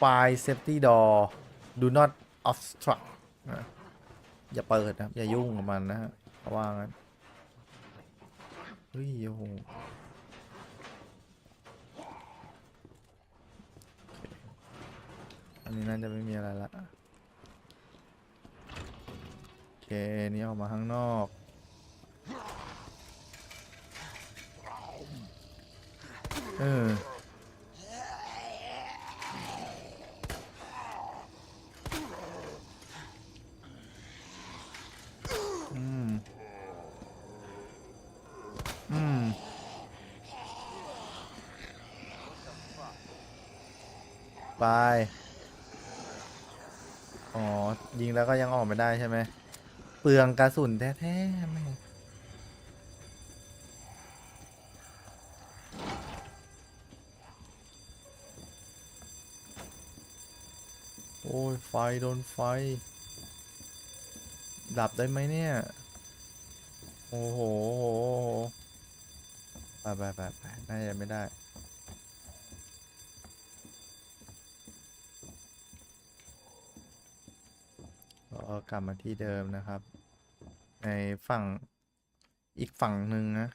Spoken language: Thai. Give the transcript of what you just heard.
fire safety door do not obstruct นะอย่าเปิดนะครับ อย่ายุ่งกับมันนะฮะเพราะว่างั้นเฮ้ยโอ้โหอันนี้น่าจะไม่มีอะไรละโอเค นี่ออกมาข้างนอกเออ อืมไป อ๋อ ยิงแล้วก็ยังออกไม่ได้ใช่ไหม เปลืองกระสุนแท้ๆแม่งโอ้ย ไฟ โดนไฟ ดับได้ไหมเนี่ย โอ้โห ไปไปไปน่าจะไม่ได้ ก็กลับมาที่เดิมนะครับ ในฝั่งอีกฝั่งหนึ่งนะ